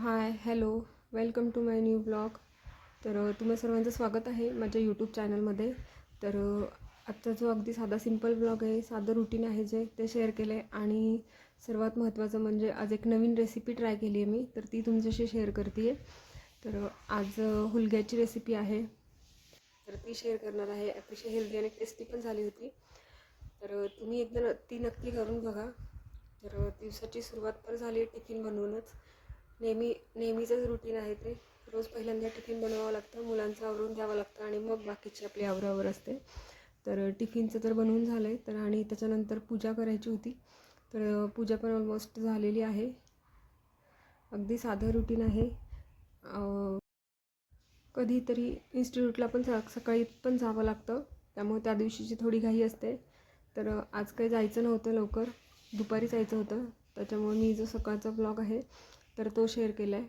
Hi hello welcome to my new blog तर तुम्हा सर्वांचं स्वागत आहे माझ्या यूट्यूब चॅनलमध्ये तर आजचा जो अगदी साधा सिंपल ब्लॉग आहे साधं रुटीन आहे जे ते शेअर केलं आहे आणि सर्वात महत्त्वाचं म्हणजे आज एक नवीन रेसिपी ट्राय केली आहे मी तर ती तुमच्याशी शेअर करते आहे तर आज हुलग्याची रेसिपी आहे. तर ती शेअर करणार आहे. अतिशय हेल्दी आणि टेस्टी पण झाली होती. तर तुम्ही एकदा न- ती नक्की करून बघा. तर दिवसाची सुरुवात तर झाली आहे टिफिन बनवूनच. नेहमी नेहमीचंच रुटीन आहे ते. रोज पहिल्यांदा टिफिन बनवावं लागतं मुलांचं आवरून द्यावं लागतं आणि मग बाकीची आपली आवरावर असते. तर टिफिनचं तर बनवून झालं आहे तर आणि त्याच्यानंतर पूजा करायची होती. तर पूजा पण ऑलमोस्ट झालेली आहे. अगदी साधं रुटीन आहे. कधीतरी इन्स्टिट्यूटला पण सा सकाळी पण जावं लागतं. त्यामुळे त्या दिवशीची थोडी घाई असते. तर आज काही जायचं नव्हतं लवकर. दुपारी जायचं होतं. त्याच्यामुळे मी जो सकाळचा ब्लॉग आहे तर तो शेअर केला आहे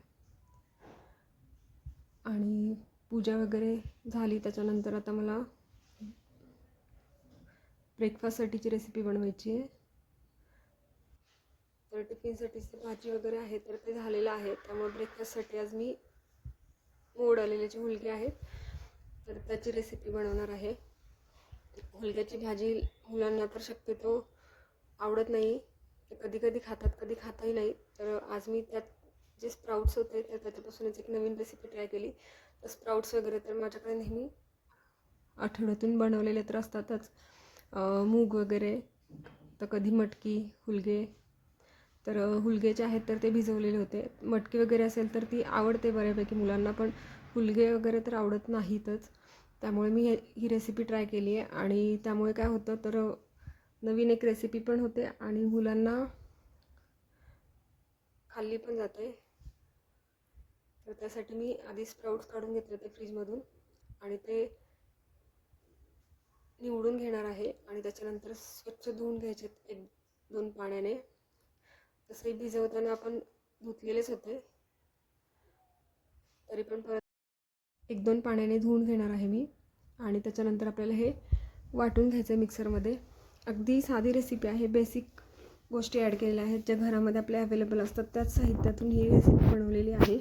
आणि पूजा वगैरे झाली त्याच्यानंतर आता मला ब्रेकफास्टसाठीची रेसिपी बनवायची आहे. तर टिफिनसाठीची भाजी वगैरे आहे तर ते झालेलं आहे. त्यामुळे ब्रेकफास्टसाठी आज मी मोड आलेले जे हुलगे आहेत तर त्याची रेसिपी बनवणार आहे. हुलग्याची भाजी मुलांना तर शक्यतो आवडत नाही. ते कधी कधी खातात कधी खातही नाही. तर आज मी त्यात जे स्प्राउट्स होते तर त्याच्यापासूनच एक नवीन रेसिपी ट्राय केली. तर स्प्राउट्स वगैरे तर माझ्याकडे नेहमी आठवड्यातून बनवलेले तर असतातच. मूग वगैरे तर कधी मटकी हुलगे. तर हुलगे जे आहेत तर ते भिजवलेले होते. मटकी वगैरे असेल तर ती आवडते बऱ्यापैकी मुलांना पण हुलगे वगैरे तर आवडत नाहीतच. त्यामुळे मी हे ही रेसिपी ट्राय केली आहे. आणि त्यामुळे काय होतं तर नवीन एक रेसिपी पण होते आणि मुलांना खाल्ली पण जाते. तर त्यासाठी मी आधी स्प्राउट्स काढून घेतले ते फ्रीजमधून आणि ते निवडून घेणार आहे आणि त्याच्यानंतर स्वच्छ धुवून घ्यायचे एक दोन पाण्याने. तसंही भिजवताना आपण धुतलेलेच होते. तरी पण परत एक दोन पाण्याने धुवून घेणार आहे मी आणि त्याच्यानंतर आपल्याला हे वाटून घ्यायचं आहे मिक्सरमध्ये अगदी साधी रेसिपी आहे बेसिक गोष्टी ॲड केलेल्या आहेत ज्या घरामध्ये आपल्या अवेलेबल असतात. त्याच साहित्यातून ही रेसिपी बनवलेली आहे.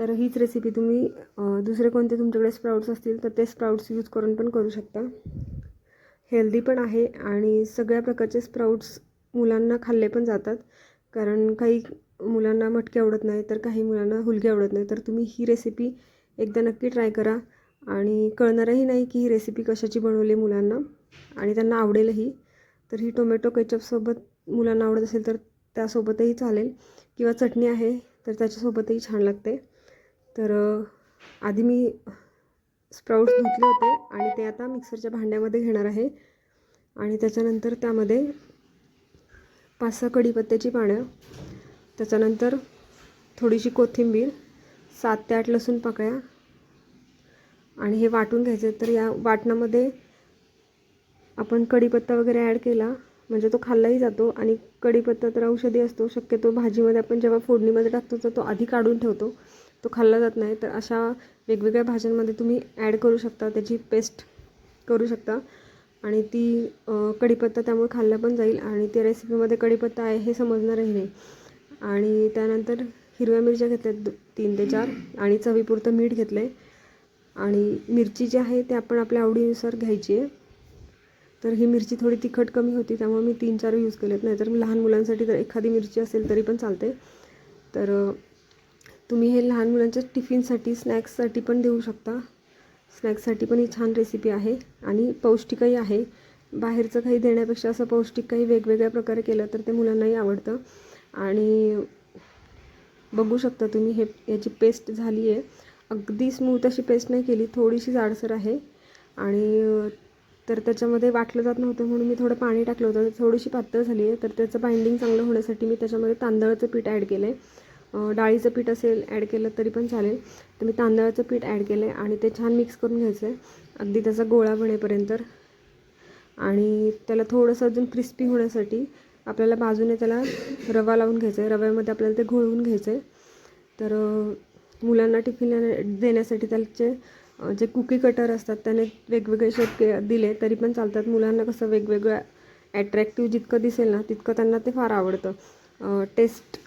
तर हीच रेसिपी तुम्ही दुसरे कोणते तुमच्याकडे स्प्राउट्स असतील तर ते स्प्राउट्स यूज करून पण करू शकता. हेल्दी पण आहे आणि सगळ्या प्रकारचे स्प्राउट्स मुलांना खाल्ले पण जातात. कारण काही मुलांना मटके आवडत नाही तर काही मुलांना हुलगे आवडत नाही. तर तुम्ही ही रेसिपी एकदा नक्की ट्राय करा. आणि कळणारही नाही की ही रेसिपी कशाची बनवली मुलांना आणि त्यांना आवडेलही. तर ही टोमॅटो केचपसोबत मुलांना आवडत असेल तर त्यासोबतही चालेल. किंवा चटणी आहे तर त्याच्यासोबतही छान लागते. तर आधी मी स्प्राउट्स धुतले होते आणि ते आता मिक्सरच्या भांड्यामध्ये घेणार आहे. आणि त्याच्यानंतर त्यामध्ये पाच सहा कढीपत्त्याची पानं त्याच्यानंतर थोडीशी कोथिंबीर सात ते आठ लसूण पाकळ्या आणि हे वाटून घ्यायचे. तर या वाटणामध्ये आपण कढीपत्ता वगैरे ॲड केला म्हणजे तो खाल्लाही जातो आणि कढीपत्ता तर औषधी असतो शक्यतो भाजीमध्ये आपण जेव्हा फोडणीमध्ये टाकतो तर तो आधी काढून ठेवतो. तो खाल्ला जात नाही तर अशा वेगवेगळ्या भाज्यांमध्ये तुम्ही ॲड करू शकता त्याची पेस्ट करू शकता. आणि ती कढीपत्ता त्यामुळे खाल्ला पण जाईल आणि त्या रेसिपीमध्ये कढीपत्ता आहे हे समजणारही नाही. आणि त्यानंतर हिरव्या मिरच्या घेतल्यात तीन ते चार आणि चवीपुरतं मीठ घेतलं आहे आणि मिरची जी आहे ते आपण आपल्या आवडीनुसार घ्यायची आहे. तर ही मिरची थोडी तिखट कमी होती त्यामुळे मी तीन चार यूज केलेत. नाही तर लहान मुलांसाठी तर एखादी मिरची असेल तरी पण चालते तर तुम्ही हे लहान मुलांच्या टिफिनसाठी स्नॅक्ससाठी पण देऊ शकता. स्नॅक्ससाठी पण ही छान रेसिपी आहे आणि पौष्टिकही आहे. बाहेरचं काही देण्यापेक्षा असं पौष्टिक काही वेगवेगळ्या प्रकारे केलं तर ते मुलांनाही आवडतं. आणि बघू शकता तुम्ही हे याची पेस्ट झाली आहे. अगदी स्मूथ अशी पेस्ट नाही केली थोडीशी जाडसर आहे. आणि तर त्याच्यामध्ये वाटलं जात नव्हतं म्हणून मी थोडं पाणी टाकलं होतं. थोडीशी पातळ झाली आहे तर त्याचं बाइंडिंग चांगलं होण्यासाठी मी त्याच्यामध्ये तांदळाचं पीठ ॲड केलं आहे डाळीचं पीठ असेल ॲड केलं तरी पण चालेल. तर मी तांदळाचं पीठ ॲड केलं आहे आणि ते छान मिक्स करून घ्यायचं आहे अगदी त्याचा गोळा बनेपर्यंत आणि त्याला थोडंसं अजून क्रिस्पी होण्यासाठी आपल्याला बाजूने त्याला रवा लावून घ्यायचा आहे रव्यामध्ये आपल्याला ते घोळवून घ्यायचं आहे तर मुलांना टिफिन देण्यासाठी त्याचे जे कुकी कटर असतात त्याने वेगवेगळे शेप के दिले तरी पण चालतात. मुलांना कसं वेगवेगळं ॲट्रॅक्टिव्ह जितकं दिसेल ना तितकं त्यांना ते फार आवडतं. टेस्ट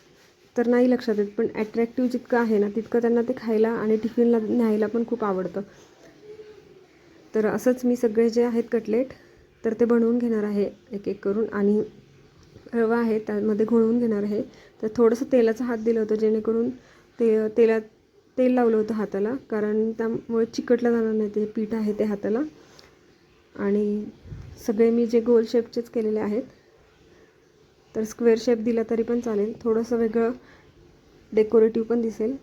तर नाही लक्षात येत पण ॲट्रॅक्टिव्ह जितकं आहे ना तितकं त्यांना ते खायला आणि टिफिनला न्यायला पण खूप आवडतं. तर असंच मी सगळे जे आहेत कटलेट तर ते बनवून घेणार आहे एक एक करून. आणि रवा आहे त्यामध्ये घोळवून घेणार आहे. तर थोडंसं तेलाचा हात दिलं होतं जेणेकरून ते तेलात तेल लावलं होतं हाताला कारण त्यामुळे चिकटलं जाणार नाही ते पीठ आहे ते हाताला. आणि सगळे मी जे गोल शेपचेच केलेले आहेत तर स्क्वेअर शेप दिला तरी पण चालेल. थोडंसं वेगळं डेकोरेटिव्ह पण दिसेल.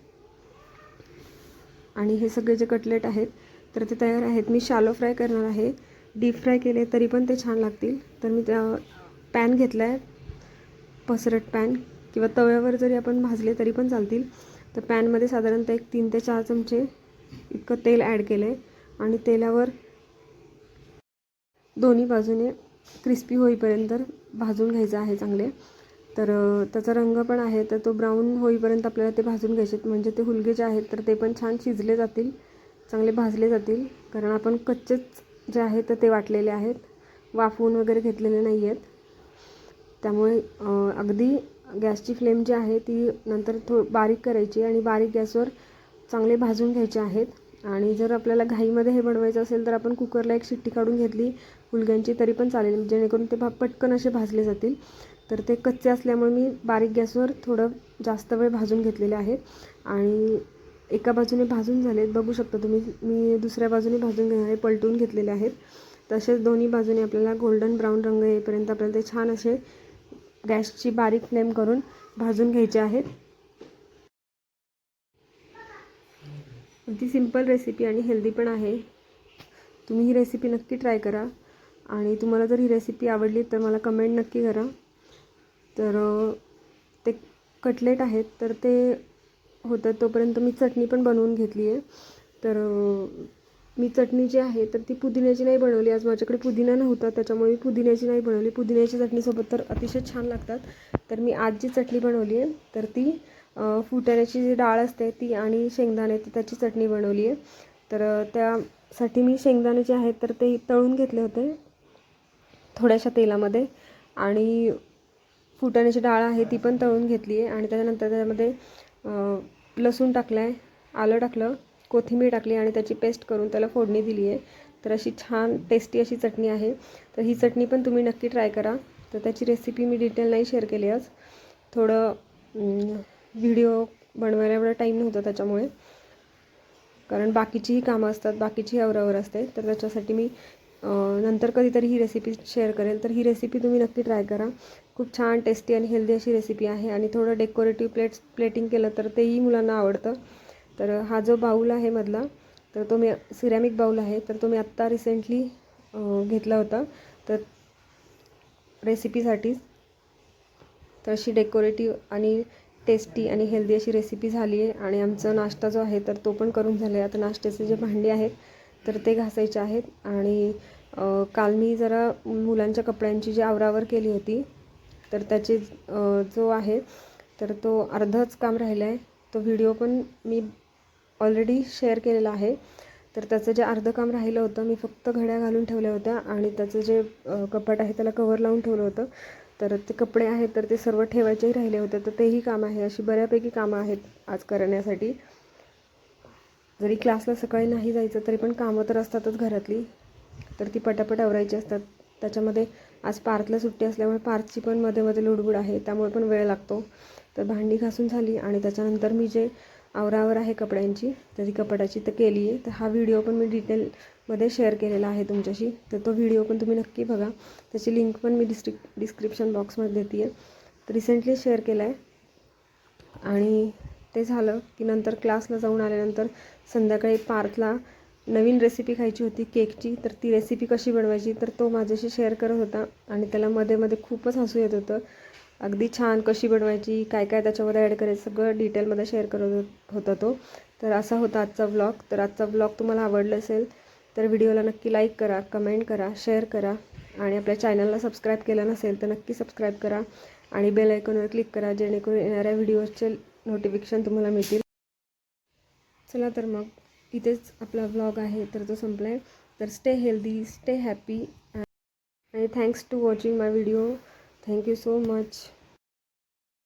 आणि हे सगळे जे कटलेट आहेत तर ते तयार आहेत. मी शालो फ्राय करणार आहे. डीप फ्राय केले तरी पण ते छान लागतील. तर मी त्या पॅन घेतला आहे पसरट पॅन किंवा तव्यावर जरी आपण भाजले तरी पण चालतील. तर पॅनमध्ये साधारणतः एक तीन ते चार चमचे इतकं तेल ॲड केलं आहे आणि तेलावर दोन्ही बाजूने क्रिस्पी होईपर्यंत भाजून घ्यायचं आहे चांगले. तर त्याचा रंग पण आहे तर तो ब्राऊन होईपर्यंत आपल्याला ते भाजून घ्यायचे म्हणजे ते हुलगे जे आहेत तर ते पण छान शिजले जातील. चांगले भाजले जातील. कारण आपण कच्चेच जे आहेत तर ते वाटलेले आहेत. वाफवून वगैरे घेतलेले नाही आहेत. त्यामुळे अगदी गॅसची फ्लेम जी आहे ती नंतर थो बारीक करायची आणि बारीक गॅसवर चांगले भाजून घ्यायचे आहेत. आणि जर आपल्याला घाईमध्ये हे बनवायचं असेल तर आपण कुकरला एक शिट्टी काढून घेतली. हुलग्यांची तरी पण चालेल जेणेकरून ते भा पटकन असे भाजले जातील. तर ते कच्चे असल्यामुळे मी बारीक गॅसवर थोडं जास्त वेळ भाजून घेतलेले आहेत आणि एका बाजूने भाजून झालेत. बघू शकता तुम्ही मी दुसऱ्या बाजूने भाजून घेणारे पलटून घेतलेले आहेत. तसेच दोन्ही बाजूने आपल्याला गोल्डन ब्राऊन रंग येईपर्यंत आपल्याला ते छान असे गॅसची बारीक फ्लेम करून भाजून घ्यायचे आहेत. अगदी सिंपल रेसिपी आणि हेल्दी पण आहे. तुम्ही ही रेसिपी नक्की ट्राय करा. आणि तुम्हाला जर ही रेसिपी आवडली तर मला कमेंट नक्की करा. तर ते कटलेट आहेत तर ते होतात तोपर्यंत मी चटणी पण बनवून घेतली आहे. तर मी चटणी जी आहे तर ती पुदिन्याची नाही बनवली. आज माझ्याकडे पुदिना नव्हता त्याच्यामुळे मी पुदिन्याची नाही बनवली. पुदिन्याची चटणीसोबत तर अतिशय छान लागतात. तर मी आज जी चटणी बनवली आहे तर ती फुटाण्याची जी डाळ असते ती आणि शेंगदाणे ती त्याची चटणी बनवली आहे. तर त्यासाठी मी शेंगदाणे जे आहेत तर ते तळून घेतले होते. थोड्याशा तेलामध्ये आणि फुटाण्याची डाळ आहे ती पण तळून घेतली आहे आणि त्याच्यानंतर त्याच्यामध्ये लसूण टाकलं आहे आलं टाकलं कोथिंबीर टाकली आणि त्याची पेस्ट करून त्याला फोडणी दिली आहे. तर अशी छान टेस्टी अशी चटणी आहे. तर ही चटणी पण तुम्ही नक्की ट्राय करा. तर त्याची रेसिपी मी डिटेल नाही शेअर केली आज. थोडं व्हिडिओ बनवायला एवढा टाईम नव्हता त्याच्यामुळे. कारण बाकीचीही कामं असतात बाकीचीही अवरावर असते. तर त्याच्यासाठी मी नंतर कधीतरी ही रेसिपी शेअर करेल. तर ही रेसिपी तुम्ही नक्की ट्राय करा. खूप छान टेस्टी आणि हेल्दी अशी रेसिपी आहे आणि थोडं डेकोरेटिव्ह प्लेट्स प्लेटिंग केलं तर तेही मुलांना आवडतं. तर हा जो बाऊल आहे मधला तर तो मी सिरॅमिक बाऊल आहे तर तो मी आत्ता रिसेंटली घेतला होता. तर रेसिपीसाठीच तर अशी डेकोरेटिव्ह आणि टेस्टी आणि हेल्दी अशी रेसिपी झाली आहे. आणि आमचा नाश्ता जो आहे तर तो पण करून झाला आहे आता नाश्त्याचे जे भांडी आहेत तर ते घासायचे आहेत. आणि काल मी जरा मुलांच्या कपड्यांची जी आवरावर केली होती तर त्याची जो आहे तर तो अर्धच काम राहिलं आहे तो व्हिडिओ पण मी ऑलरेडी शेअर केलेला आहे. तर त्याचं जे अर्धं काम राहिलं होतं मी फक्त घड्या घालून ठेवल्या होत्या आणि त्याचं जे कपाट आहे त्याला कवर लावून ठेवलं होतं. तर ते कपडे आहेत तर ते सर्व ठेवायचेही राहिले होते. तर तेही काम आहे अशी बऱ्यापैकी कामं आहेत आज करण्यासाठी. जरी क्लासला सकाळी नाही जायचं तरी पण कामं तर असतातच घरातली. तर ती पटापट आवरायची असतात. त्याच्यामध्ये आज पार्कला सुट्टी असल्यामुळे पार्कची पण मध्ये मध्ये लुडबुड आहे त्यामुळे पण वेळ लागतो. तर भांडी घासून झाली आणि त्याच्यानंतर मी जे आवरावर आहे कपड्यांची त्याची कपड्याची तर केली आहे. तर हा व्हिडिओ पण मी डिटेलमध्ये शेअर केलेला आहे तुमच्याशी. तर तो व्हिडिओ पण तुम्ही नक्की बघा. त्याची लिंक पण मी डिस्क्रिप डिस्क्रिप्शन बॉक्समध्ये देते आहे तर रिसेंटली शेअर केला आहे आणि ते झालं की नंतर क्लासला जाऊन आल्यानंतर संध्याकाळी पार्कला नवीन रेसिपी खायची होती केकची तर ती रेसिपी कशी बनवायची तर तो माझ्याशी शेअर करत होता आणि त्याला मध्ये मध्ये खूपच हसू येत होतं. अगदी छान कशी बनवायची काय काय त्याच्यामध्ये ॲड करायचं सगळं डिटेलमध्ये शेअर करत होता तो. तर असा होता आजचा ब्लॉग तर आजचा ब्लॉग तुम्हाला आवडला असेल तर व्हिडिओला नक्की लाईक करा कमेंट करा शेअर करा आणि आपल्या चॅनलला सबस्क्राईब केलं नसेल तर नक्की सबस्क्राईब करा आणि बेल आयकॉनवर क्लिक करा जेणेकरून येणाऱ्या व्हिडिओजचे नोटिफिकेशन तुम्हाला मिळतील. चला तर मग इथेच आपला व्लॉग आहे तर तो संपला आहे तर स्टे हेल्दी स्टे हॅपी आणि thanks to watching my video thank you so much